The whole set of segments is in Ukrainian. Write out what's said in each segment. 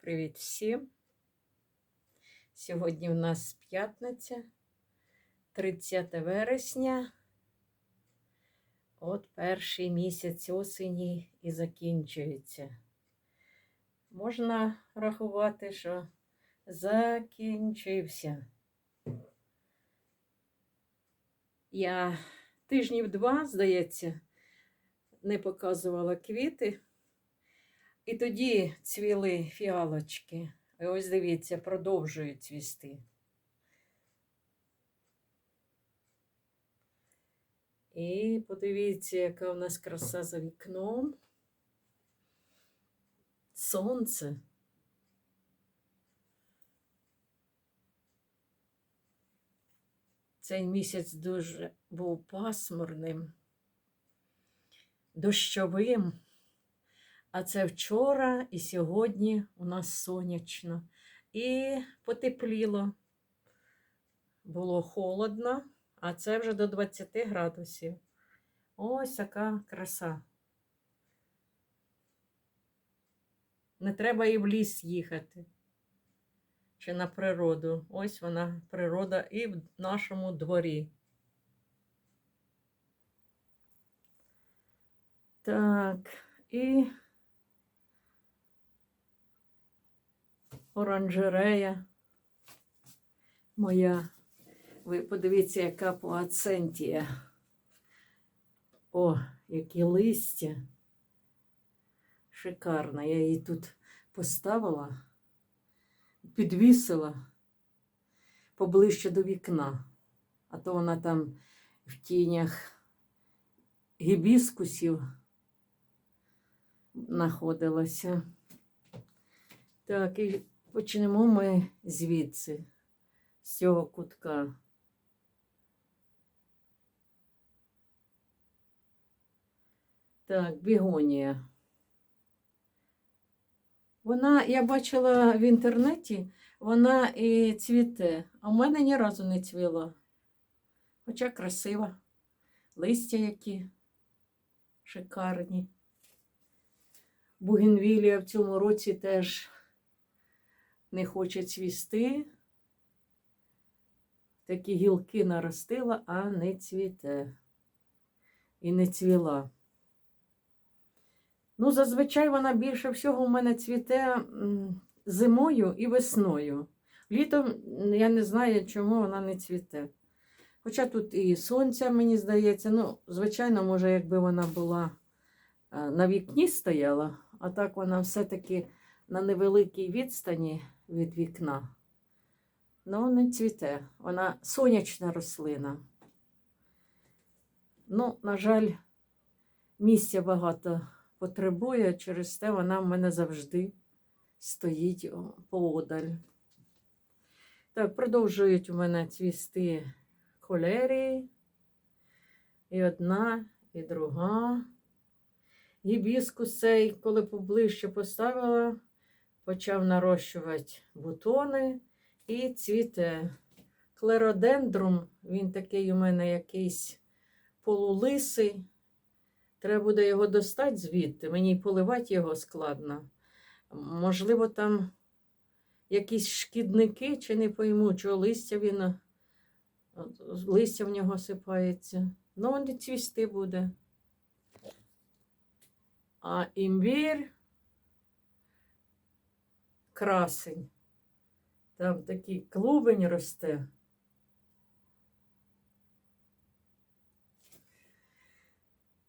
Привіт всім. Сьогодні в нас п'ятниця, 30 вересня. От перший місяць осені і закінчується. Можна рахувати, що закінчився. Я тижнів два, здається, не показувала квіти. І тоді цвіли фіалочки. І ось дивіться, продовжують цвісти. І подивіться, яка в нас краса за вікном. Сонце. Цей місяць дуже був пасмурним, дощовим. А це вчора і сьогодні у нас сонячно. І потепліло. Було холодно, а це вже до 20 градусів. Ось така краса. Не треба і в ліс їхати. Чи на природу. Ось вона, природа, і в нашому дворі. Так, і. Оранжерея моя. Ви подивіться, яка пуацентія. О, які листя. Шикарна. Я її тут поставила, підвісила поближче до вікна, а то вона там в тінях гібіскусів знаходилася. Так, і Почнемо ми звідси, з цього кутка. Так, бігонія. Вона, я бачила в інтернеті, вона і цвіте, а в мене ні разу не цвіла. Хоча красива. Листя які шикарні. Бугенвілія в цьому році теж не хоче цвісти. Такі гілки наростила, а не цвіте. І не цвіла. Ну, зазвичай вона більше всього в мене цвіте зимою і весною. Літом я не знаю, чому вона не цвіте. Хоча тут і сонця, мені здається, ну, звичайно, може, якби вона була е, на вікні стояла, а так вона все-таки на невеликій відстані від вікна. Ну, не цвіте. Вона сонячна рослина. Ну, на жаль, місця багато потребує, через те вона в мене завжди стоїть поодаль. Так, продовжують у мене цвісти холерії. І одна, і друга. Гібіскус цей, коли поближче поставила, почав нарощувати бутони і цвіте. Клеродендрум, він такий у мене якийсь полулисий. Треба буде його достати звідти, мені поливати його складно. Можливо, там якісь шкідники, чи не пойму, чого листя він, листя в нього сипається. Ну, він цвісти буде. А імбір красень. Там такий клубень росте.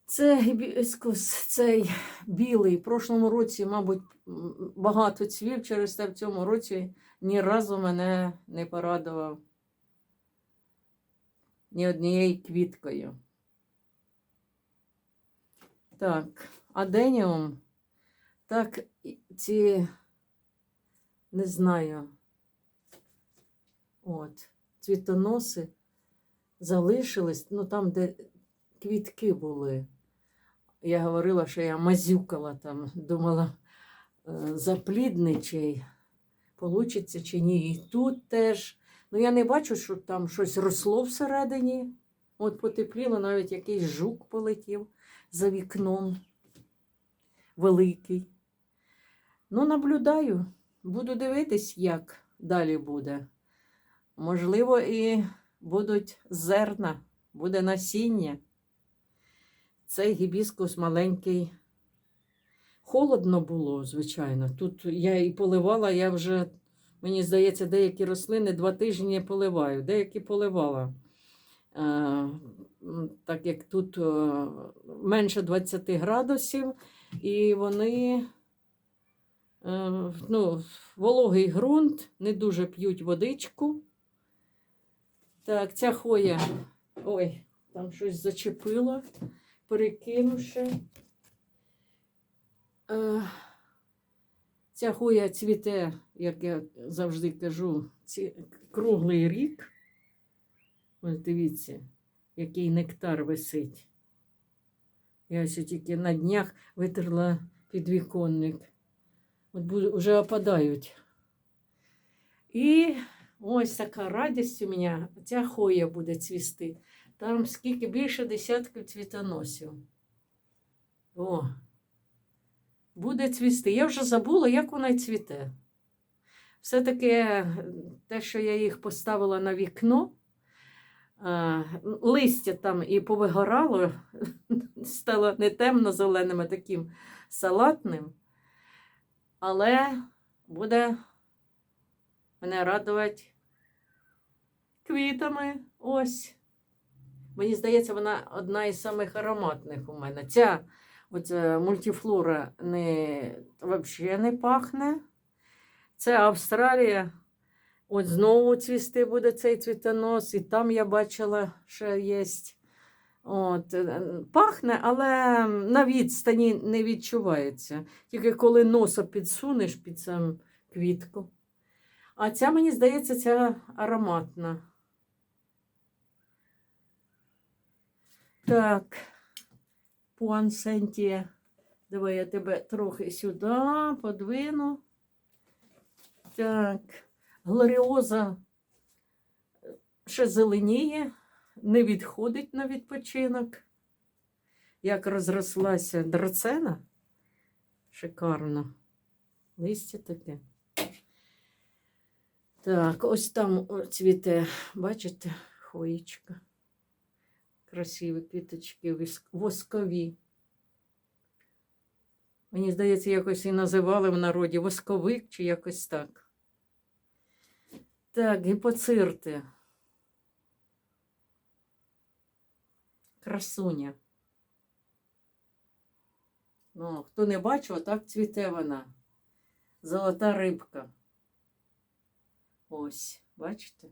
Це гібіскус, цей білий. В прошлому році, мабуть, багато цвів, через те в цьому році ні разу мене не порадував ні однією квіткою. Так, аденіум. Так, ці не знаю. От, цвітоноси залишились, ну там, де квітки були. Я говорила, що я мазюкала там, думала, е, заплідничий, получиться чи ні. І тут теж. Ну, я не бачу, що там щось росло всередині. От потепліло, навіть якийсь жук полетів за вікном великий. Ну, наблюдаю. Буду дивитись, як далі буде. Можливо, і будуть зерна, буде насіння. Цей гібіскус маленький. Холодно було, звичайно. Тут я і поливала, я вже, мені здається, деякі рослини два тижні поливаю, деякі поливала. Е, так як тут е, менше 20 градусів, і вони ну, вологий ґрунт, не дуже п'ють водичку. Так, ця хоя. Ой, там щось зачепило, перекинувши. Е, Ця хоя цвіте, як я завжди кажу, ці, круглий рік. Ось дивіться, який нектар висить. Я ось тільки на днях витерла підвіконник. От вже опадають. І ось така радість у мене. Ця хоя буде цвісти. Там скільки більше десятків цвітоносів. О, буде цвісти. Я вже забула, як вона цвіте. Все-таки е, те, що я їх поставила на вікно, е, листя там і повигорало, стало не темно-зеленим, а таким салатним. Але буде мене радувати квітами. Ось. Мені здається, вона одна із самих ароматних у мене. Ця оця мультифлора не, взагалі не пахне. Це Австралія. От знову цвісти буде цей цвітонос, і там я бачила, що є. От, е, пахне, але на відстані не відчувається. Тільки коли носа підсунеш під сам квітку. А ця, мені здається, ця ароматна. Так, Пуансентія. Давай я тебе трохи сюди подвину. Так, глоріоза ще зеленіє, не відходить на відпочинок. Як розрослася драцена. Шикарно. Листя таке. Так, ось там цвіте, бачите, хоїчка. Красиві квіточки воскові. Мені здається, якось і називали в народі восковик чи якось так. Так, гіпоцирти. Красуня. Ну, хто не бачив, так цвіте вона. Золота рибка. Ось, бачите?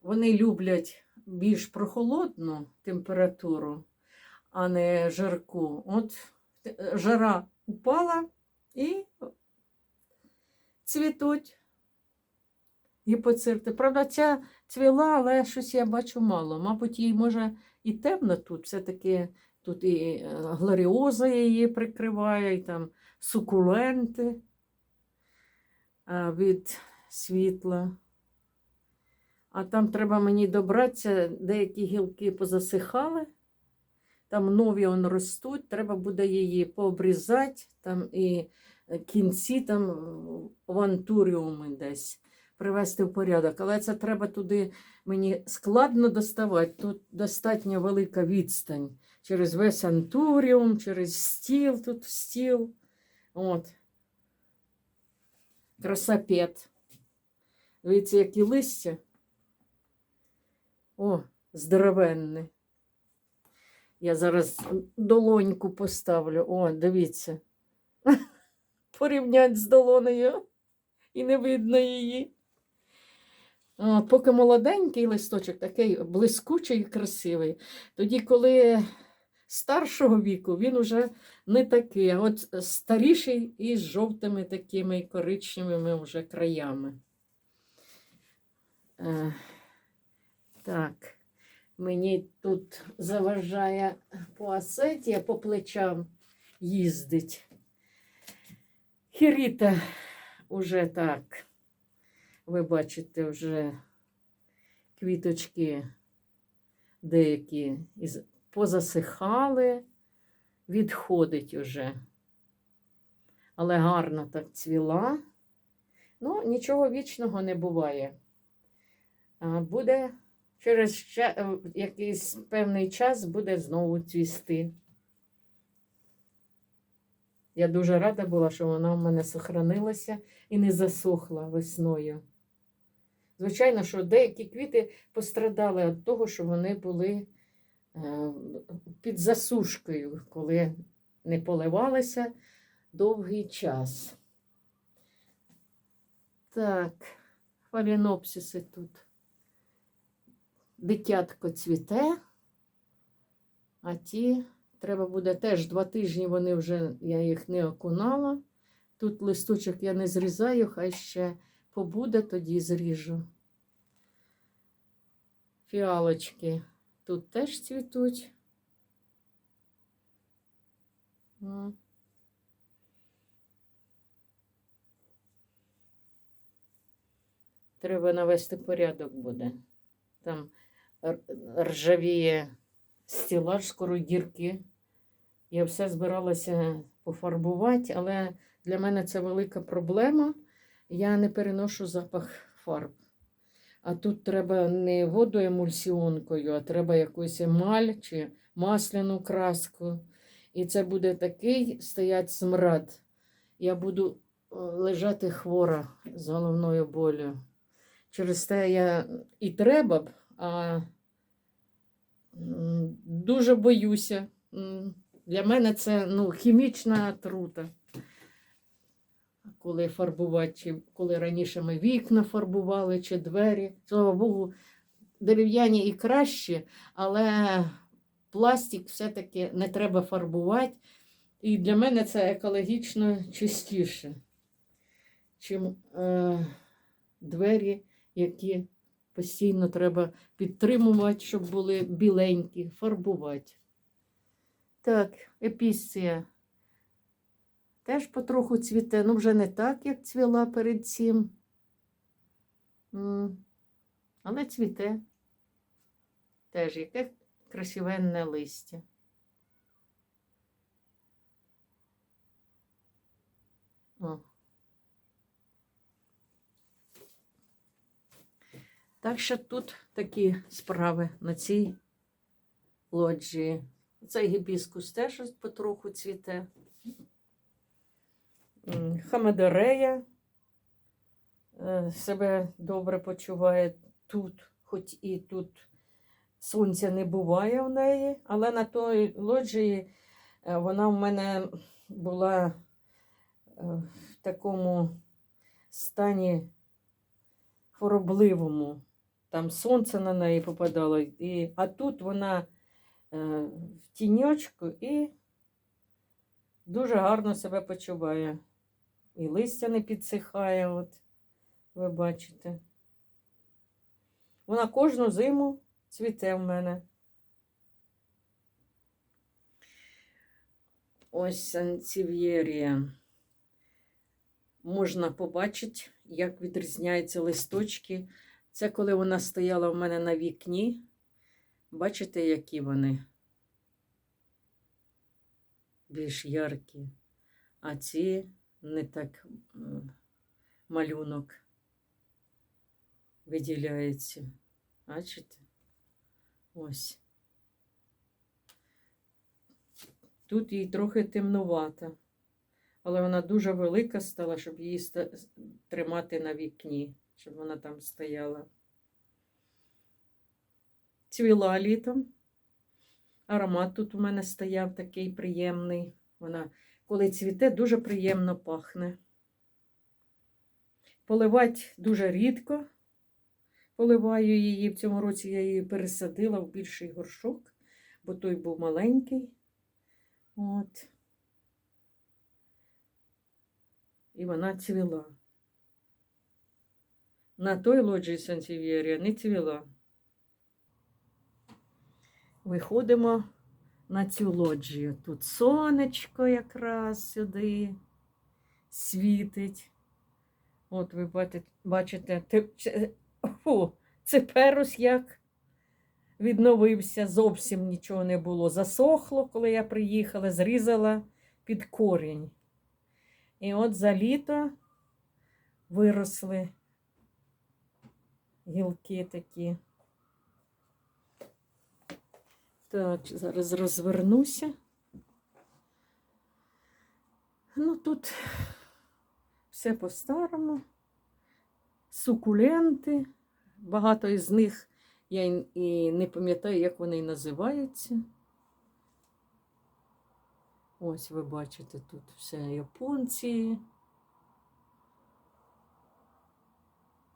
Вони люблять більш прохолодну температуру, а не жарку. От е, жара упала і цвітуть гіпоцирти. Правда, ця цвіла, але щось я бачу мало. Мабуть, їй може і темно тут. Все-таки тут і е, глоріоза її прикриває, і там сукуленти від світла. А там треба мені добратися, деякі гілки позасихали, там нові он ростуть, треба буде її пообрізати, там і е, кінці там е, в антуріуми десь привести в порядок. Але це треба туди мені складно доставати. Тут достатньо велика відстань через весь антуріум, через стіл, тут стіл. От. Красапет. Дивіться, які листя. О, здоровенне. Я зараз долоньку поставлю. О, дивіться. Порівнять з долонею. І не видно її. Поки молоденький листочок, такий блискучий і красивий. Тоді, коли старшого віку, він уже не такий, а от старіший і з жовтими такими коричневими вже краями. Е, так, мені тут заважає пуасетія по плечам їздить. Хіріта уже так. Ви бачите, вже квіточки деякі позасихали, відходить уже. Але гарно так цвіла. Ну, нічого вічного не буває. Буде через е, якийсь певний час буде знову цвісти. Я дуже рада була, що вона в мене сохранилася і не засохла весною. Звичайно, що деякі квіти пострадали від того, що вони були е, під засушкою, коли не поливалися довгий час. Так, фалінопсиси тут. Дитятко цвіте, а ті треба буде теж два тижні, вони вже, я їх не окунала. Тут листочок я не зрізаю, хай ще побуде, тоді зріжу. Фіалочки тут теж цвітуть. Треба навести порядок буде. Там ржавіє стілаж, скоро дірки. Я все збиралася пофарбувати, але для мене це велика проблема. Я не переношу запах фарб. А тут треба не водоемульсіонкою, а треба якусь емаль чи масляну краску. І це буде такий стоять смрад. Я буду е, лежати хвора з головною болю. Через те я і треба б, а дуже боюся. Для мене це ну, хімічна отрута. Коли фарбувати, коли раніше ми вікна фарбували, чи двері. Слава Богу, дерев'яні і краще, але пластик все-таки не треба фарбувати. І для мене це екологічно чистіше, чим е, двері, які постійно треба підтримувати, щоб були біленькі, фарбувати. Так, епісція теж потроху цвіте, ну вже не так, як цвіла перед цим. Але цвіте. Теж яке красивенне листя. О. Так що тут такі справи на цій лоджії. Цей гібіскус теж потроху цвіте. М, е, себе добре почуває тут, хоч і тут сонця не буває в неї, але на той лоджії е, вона в мене була е, в такому стані хворобливому. Там сонце на неї попадало, і, а тут вона в тіньочку і дуже гарно себе почуває. І листя не підсихає, от ви бачите. Вона кожну зиму цвіте в мене. Ось санців'єрія. Можна побачити, як відрізняються листочки. Це коли вона стояла в мене на вікні. Бачите, які вони більш яркі. А ці не так малюнок виділяється. Бачите? Ось. Тут їй трохи темнувата, але вона дуже велика стала, щоб її тримати на вікні, щоб вона там стояла. Цвіла літом. Аромат тут у мене стояв такий приємний. Вона, коли цвіте, дуже приємно пахне. Поливати дуже рідко. Поливаю її. В цьому році я її пересадила в більший горшок, бо той був маленький. От. І вона цвіла. На той лоджії Сансів'єрія не цвіла. Виходимо на цю лоджію. Тут сонечко якраз сюди світить. От ви бачите, бачите те- це- о, це перус як відновився, зовсім нічого не було. Засохло, коли я приїхала, зрізала під корінь. І от за літо виросли гілки такі. Так, зараз розвернуся. Ну, тут все по-старому. Сукуленти. Багато із них я і не пам'ятаю, як вони називаються. Ось ви бачите, тут все японці.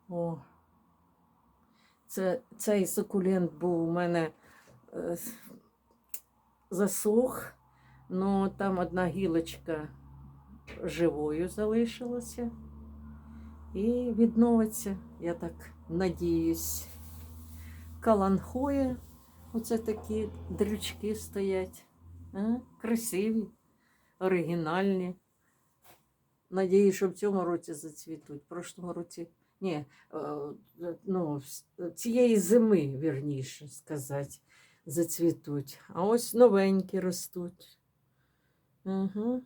О. Це, цей сукулент був у мене засох, але там одна гілочка живою залишилася і відновиться, я так надіюсь. Каланхоє, оце такі дрючки стоять. А? Красиві, оригінальні. Надіюсь, що в цьому році зацвітуть. В прошлому році. Ні, е, ну, цієї зими, вірніше сказати, зацвітуть. А ось новенькі ростуть. Угу.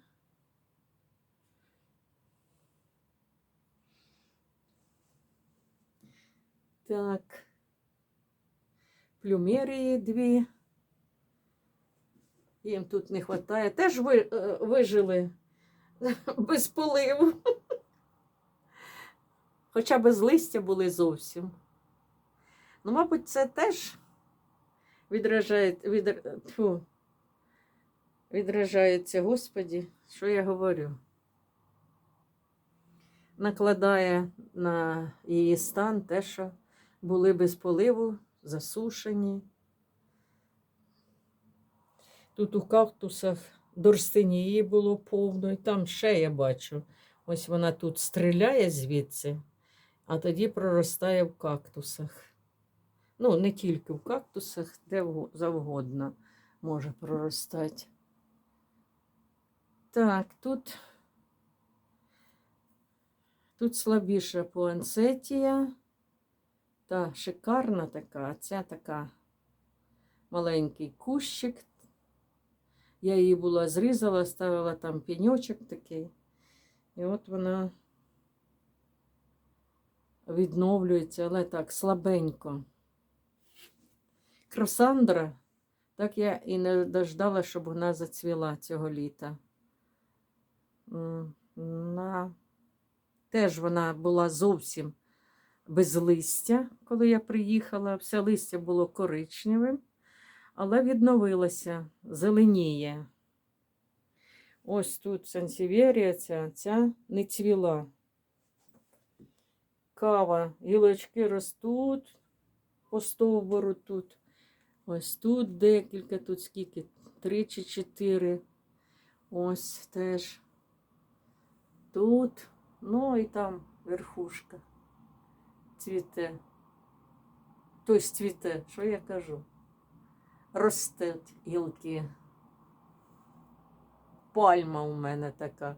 Так. Плюмерії дві. Їм тут не вистачає. Теж ви, е, вижили без поливу. Хоча без листя були зовсім. Ну, мабуть, це теж відражає, від, тьфу, відражається, Господі, що я говорю. Накладає на її стан те, що були без поливу, засушені. Тут у кактусах дорстинії було повно, і там ще я бачу. Ось вона тут стріляє звідси, а тоді проростає в кактусах. Ну, не тільки в кактусах, де завгодно може проростати. Так, тут, тут слабіша пуансетія. Та шикарна така, ця така маленький кущик. Я її була зрізала, ставила там пеньочок такий. І от вона відновлюється, але так слабенько. Красандра, так я і не дождала, щоб вона зацвіла цього літа. На... Теж вона була зовсім без листя, коли я приїхала. Все листя було коричневим, але відновилося, зеленіє. Ось тут сансіверія ця, ця не цвіла. Кава, гілочки ростуть по стовбуру тут. Ось тут декілька, тут скільки? Три чи чотири. Ось теж. Тут, ну і там верхушка цвіте. Тобто цвіте, що я кажу? Ростуть гілки. Пальма у мене така.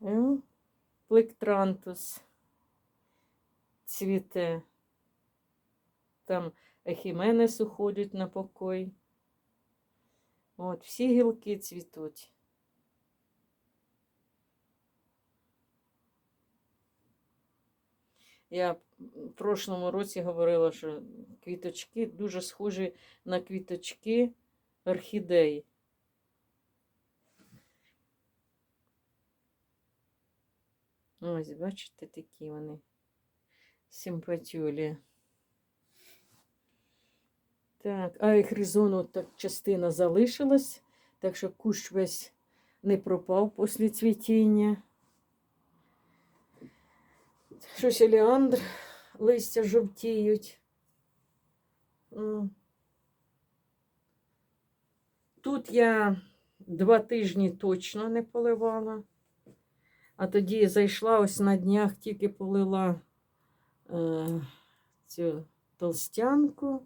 Плектрантус цвіте. Там ехіменес уходять на покой. От, всі гілки цвітуть. Я в прошлому році говорила, що квіточки дуже схожі на квіточки орхідей. Ось, бачите, такі вони симпатюлі. Так, а і хризону так частина залишилась, так що кущ весь не пропав після цвітіння. Щось елеандр, листя жовтіють. Тут я два тижні точно не поливала, а тоді зайшла ось на днях, тільки полила цю толстянку,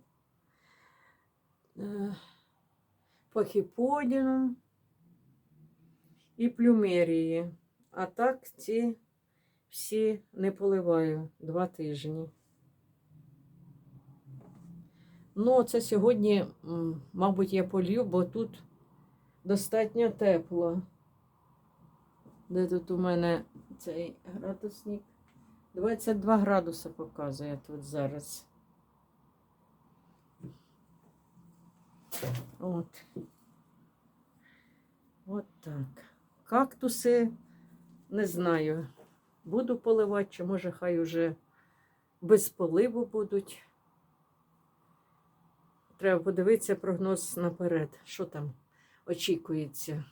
е, пахіподіну і плюмерії. А так ці всі не поливаю два тижні. Ну, це сьогодні, мабуть, я полью, бо тут достатньо тепло. Де тут у мене цей градусник? 22 градуси показує тут зараз. От. От так. Кактуси, не знаю, буду поливати, чи може хай уже без поливу будуть. Треба подивитися прогноз наперед, що там очікується.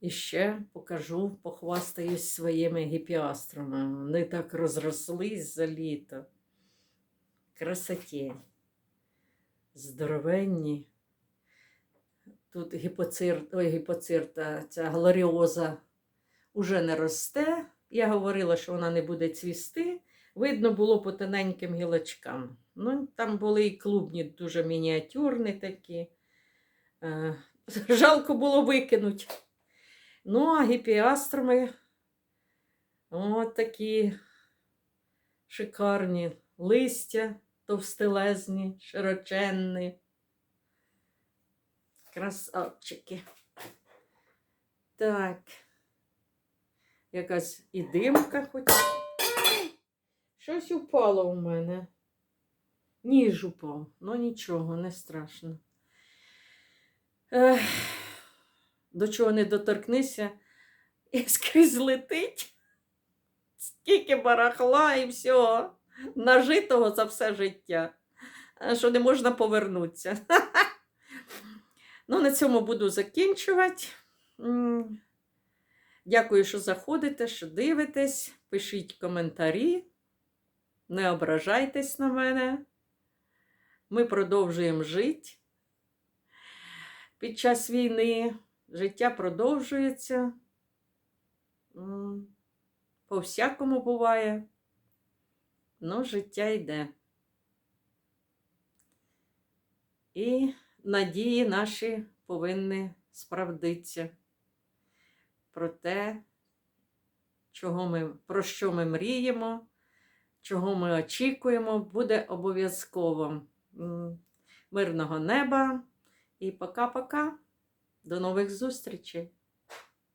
І ще покажу, похвастаюсь своїми гіпіастрами. Вони так розрослись за літо. Красоті. Здоровенні. Тут гіпоцирт, ой, гіпоцирта, ця глоріоза уже не росте. Я говорила, що вона не буде цвісти. Видно було по тоненьким гілочкам. Ну, там були і клубні, дуже мініатюрні такі. Е, жалко було викинути. Ну, а гіпіастрами от такі шикарні листя товстелезні, широченні. Красавчики. Так. Якась і димка хоч. Щось упало у мене. Ніж упав, ну нічого, не страшно. Ех, до чого не доторкнися, і скрізь летить. Скільки барахла і всього, нажитого за все життя, е, що не можна повернутися. Ну, на цьому буду закінчувати. Дякую, що заходите, що дивитесь. Пишіть коментарі. Не ображайтесь на мене. Ми продовжуємо жити. Під час війни життя продовжується. По-всякому буває. Ну, життя йде. І надії наші повинні справдитися про те, чого ми, про що ми мріємо, чого ми очікуємо, буде обов'язково. Мирного неба і пока-пока. До нових зустрічей!